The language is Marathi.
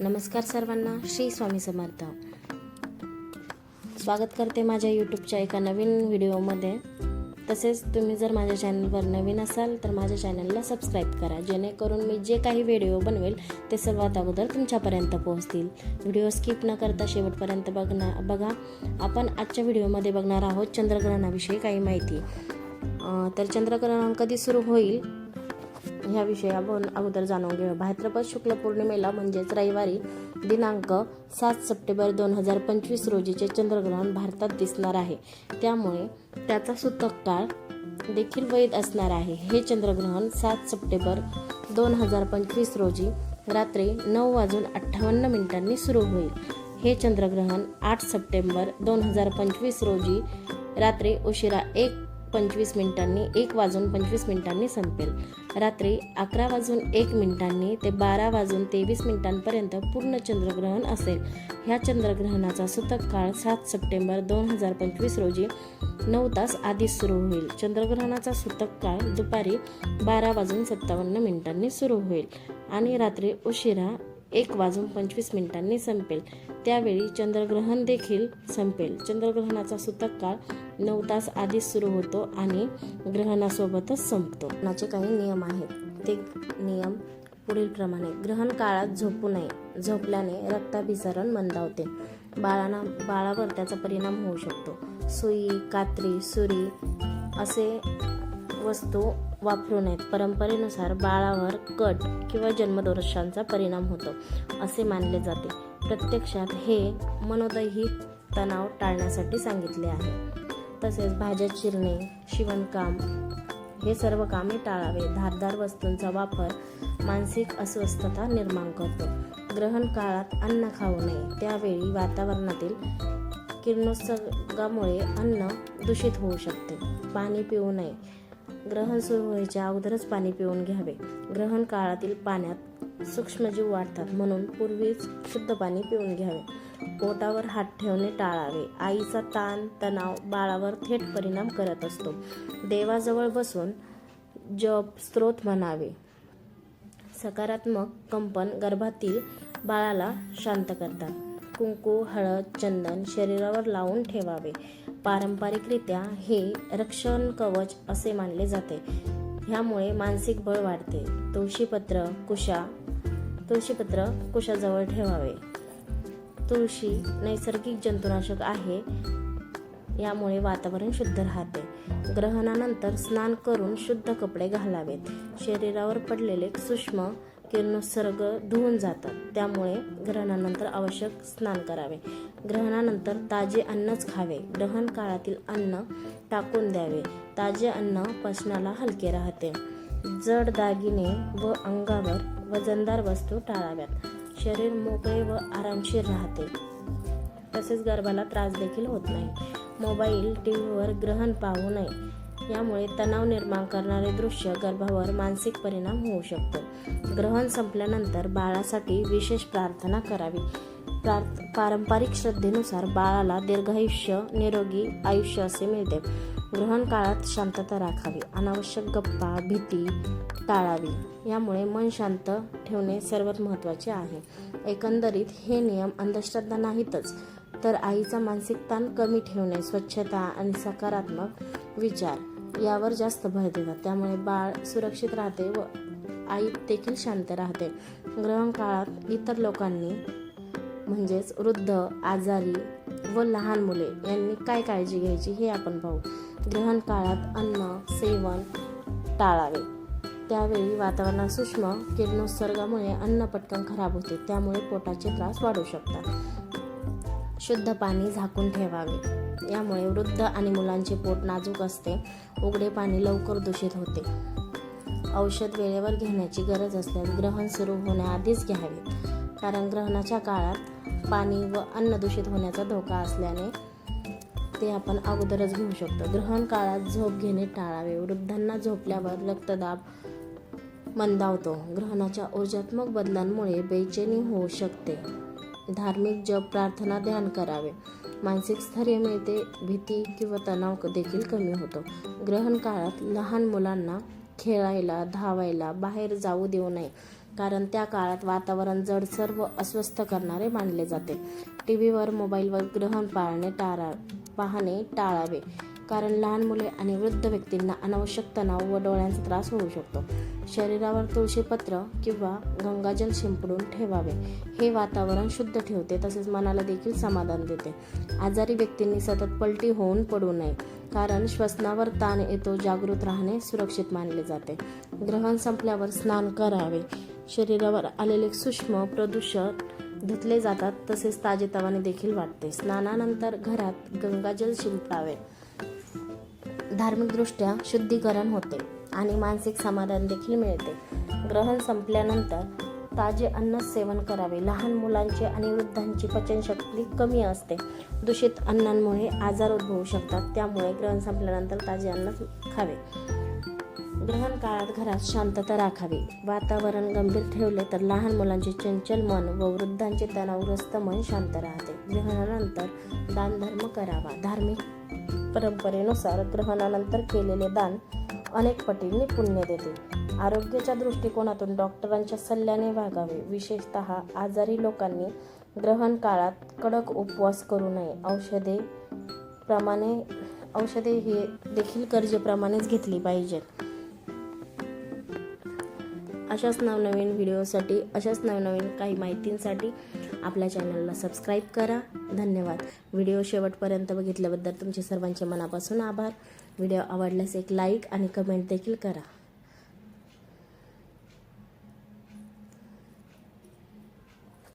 नमस्कार सर्वांना श्री स्वामी समर्थ. स्वागत करते माझ्या यूट्यूबच्या एका नवीन व्हिडिओमध्ये. तसेच तुम्ही जर माझ्या चॅनलवर नवीन असाल तर माझ्या चॅनलला सबस्क्राईब करा. जेणेकरून मी जे काही व्हिडिओ बनवेल ते सर्वात अगोदर तुमच्यापर्यंत पोहोचतील. व्हिडिओ स्किप न करता शेवटपर्यंत बघणार बघा. आपण आजच्या व्हिडिओमध्ये बघणार आहोत चंद्रग्रहणाविषयी काही माहिती. तर चंद्रग्रहण कधी सुरू होईल? ह्या आपण अगोदर जाणून घेऊ भाद्रपद शुक्ल पौर्णिमेला म्हणजेच रविवारी दिनांक सात सप्टेंबर दोन हजार पंचवीस रोजीचे चंद्रग्रहण भारतात दिसणार आहे. त्यामुळे त्याचा सूतक काळ देखील वैध असणार आहे. हे चंद्रग्रहण सात सप्टेंबर दोन हजार पंचवीस रोजी रात्री नऊ वाजून अठ्ठावन्न मिनिटांनी सुरू होईल. हे चंद्रग्रहण आठ सप्टेंबर दोन हजार पंचवीस रोजी रात्री उशिरा एक पंचवीस मिनिटांनी एक वाजून पंचवीस मिनिटांनी संपेल. रात्री अकरा वाजून एक मिनिटांनी ते बारा वाजून तेवीस मिनिटांपर्यंत पूर्ण चंद्रग्रहण असेल. ह्या चंद्रग्रहणाचा सूतक काळ सात सप्टेंबर दोन हजार पंचवीस रोजी नऊ तास आधीच सुरू होईल. चंद्रग्रहणाचा सूतक काळ दुपारी बारा वाजून सत्तावन्न मिनिटांनी सुरू होईल आणि रात्री उशिरा एक वाजून पंचवीस मिनिटांनी संपेल. त्यावेळी चंद्रग्रहण देखील संपेल. चंद्रग्रहणाचा सूतक काळ नऊ तास आधीच सुरू होतो आणि ग्रहणासोबतच संपतो. नाचे काही नियम आहेत. ते नियम पुढील प्रमाणे. ग्रहण काळात झोपू नये. झोपल्याने रक्ताभिसरण मंदावते. बाळांना बाळावर त्याचा परिणाम होऊ शकतो. सुई कात्री सुरी असे वस्तू वापरू नयेत. परंपरेनुसार बाळावर कट किंवा जन्मदोषांचा परिणाम होतो असे मानले जाते. प्रत्यक्षात हे मनोदैहिक तणाव टाळण्यासाठी सांगितले आहे. तसेच भाज्या चिरणे शिवणकाम हे सर्व कामे टाळावे. धारदार वस्तूंचा वापर मानसिक अस्वस्थता निर्माण करतो. ग्रहण काळात अन्न खाऊ नये. त्यावेळी वातावरणातील किरणोत्सर्गामुळे अन्न दूषित होऊ शकते. पाणी पिऊ नये. ग्रहण सुरू व्हायच्या अगोदरच पाणी पिऊन घ्यावे. ग्रहण काळातील पाण्यात सूक्ष्मजीव वाढतात. म्हणून पूर्वीच शुद्ध पाणी पिऊन घ्यावे. पोटावर हात ठेवणे टाळावे. आईचा ताण तणाव बाळावर थेट परिणाम करत असतो. देवाजवळ बसून जप स्त्रोत म्हणावे. सकारात्मक कंपन गर्भातील बाळाला शांत करतात. कुंकू हळद चंदन शरीरावर लावून ठेवावे. पारंपरिकरित्या हे रक्षण कवच असे मानले जाते. ह्यामुळे मानसिक बळ वाढते. तुळशीपत्र कुशा तुळशीपत्र कुशाजवळ ठेवावे. तुळशी नैसर्गिक जंतुनाशक आहे. यामुळे वातावरण शुद्ध राहते. ग्रहणानंतर स्नान करून शुद्ध कपडे घालावेत. शरीरावर पडलेले सूक्ष्म किरणोत्सर्ग धुवून जातात. त्यामुळे ग्रहणानंतर आवश्यक स्नान करावे. ग्रहणानंतर ताजे अन्नच खावे. ग्रहण काळातील अन्न टाकून द्यावे. ताजे अन्न पचनाला हलके राहते. जड दागिने व अंगावर वजनदार वस्तू टाळाव्यात. शरीर मोकळे व आरामशीर राहते. तसेच गर्भाला त्रास देखील होत नाही. मोबाईल टी व्हीवर ग्रहण पाहू नये. यामुळे तणाव निर्माण करणारे दृश्य गर्भावर मानसिक परिणाम होऊ शकतो. ग्रहण संपल्यानंतर बाळासाठी विशेष प्रार्थना करावी. प्रार्थ पारंपरिक श्रद्धेनुसार बाळाला दीर्घायुष्य निरोगी आयुष्य असे मिळते. ग्रहण काळात शांतता राखावी. अनावश्यक गप्पा भीती टाळावी. यामुळे मन शांत ठेवणे सर्वात महत्त्वाचे आहे. एकंदरीत हे नियम अंधश्रद्धा नाहीतच तर आईचा मानसिक ताण कमी ठेवणे स्वच्छता आणि सकारात्मक विचार यावर जास्त भर देतात. त्यामुळे बाळ सुरक्षित राहते व आई देखील शांत राहते. ग्रहण काळात इतर लोकांनी म्हणजेच वृद्ध आजारी व लहान मुले यांनी काय काळजी घ्यायची हे आपण पाहू. ग्रहण काळात अन्न सेवन टाळावे. त्यावेळी वातावरणात सूक्ष्म किरणोत्सर्गामुळे अन्न पटकन खराब होते. त्यामुळे पोटाचे त्रास वाढू शकतात. शुद्ध पाणी झाकून ठेवावे. यामुळे वृद्ध आणि मुलांचे पोट नाजूक असते. उघडे पाणी लवकर दूषित होते. औषध वेळेवर घेण्याची गरज असल्यास ग्रहण सुरू होण्याआधीच घ्यावे. कारण ग्रहणाच्या काळात पाणी व अन्न दूषित होण्याचा धोका असल्याने ते आपण अगोदरच घेऊ शकतो. ग्रहण काळात झोप घेणे टाळावे. वृद्धांना झोपल्यावर रक्तदाब मंदावतो. ग्रहणाच्या ऊर्जात्मक बदलांमुळे बेचैनी होऊ शकते. धार्मिक जप प्रार्थना ध्यान करावे. मानसिक स्थैर्य मिळते. भीती किंवा तणाव देखील कमी होतो. ग्रहण काळात लहान मुलांना खेळायला धावायला बाहेर जाऊ देऊ नये कारण त्या काळात वातावरण जडसर व अस्वस्थ करणारे मानले जाते. टी व्हीवर मोबाईलवर ग्रहण पाळणे टाळा पाहणे टाळावे. कारण लहान मुले आणि वृद्ध व्यक्तींना अनावश्यक तणाव व डोळ्यांचा त्रास होऊ शकतो. शरीरावर तुळशीपत्र किंवा गंगाजल शिंपडून ठेवावे. हे वातावरण शुद्ध ठेवते तसेच मनाला देखील समाधान देते. आजारी व्यक्तींनी सतत पलटी होऊन पडू नये कारण श्वसनावर ताण येतो जागृत राहणे सुरक्षित मानले जाते. ग्रहण संपल्यावर स्नान करावे. शरीरावर आलेले सूक्ष्म प्रदूषण धुतले जातात तसेच ताजेतवाने देखील वाटते. स्नानानंतर घरात गंगाजल शिंपडावे. धार्मिकदृष्ट्या शुद्धीकरण होते आणि मानसिक समाधान देखील मिळते. ग्रहण संपल्यानंतर ताजे अन्न सेवन करावे. लहान मुलांची आणि वृद्धांची पचनशक्ती कमी असते. दूषित अन्नांमुळे आजार उद्भवू शकतात. त्यामुळे ग्रहण संपल्यानंतर ताजे अन्न खावे. ग्रहण काळात घरात शांतता राखावी. वातावरण गंभीर ठेवले तर लहान मुलांचे चंचल मन व वृद्धांचे तणावग्रस्त मन शांत राहते. ग्रहणानंतर दानधर्म करावा. धार्मिक परंपरेनुसार ग्रहणानंतर केलेले दान अनेक पटींनी पुण्य देते. आरोग्याच्या दृष्टिकोनातून डॉक्टरांच्या सल्ल्याने वागावे. विशेषतः आजारी लोकांनी ग्रहण काळात कडक उपवास करू नये. औषधे प्रमाणे औषधे ही देखील गरजेप्रमाणेच घेतली पाहिजेत. अशाच नवनवीन व्हिडिओसाठी अशाच नवनवीन काही माहितींसाठी आपल्या चॅनलला सबस्क्राईब करा. धन्यवाद. व्हिडिओ शेवटपर्यंत बघितल्याबद्दल तुमचे सर्वांचे मनापासून आभार. व्हिडिओ आवडल्यास एक लाईक आणि कमेंट देखील करा.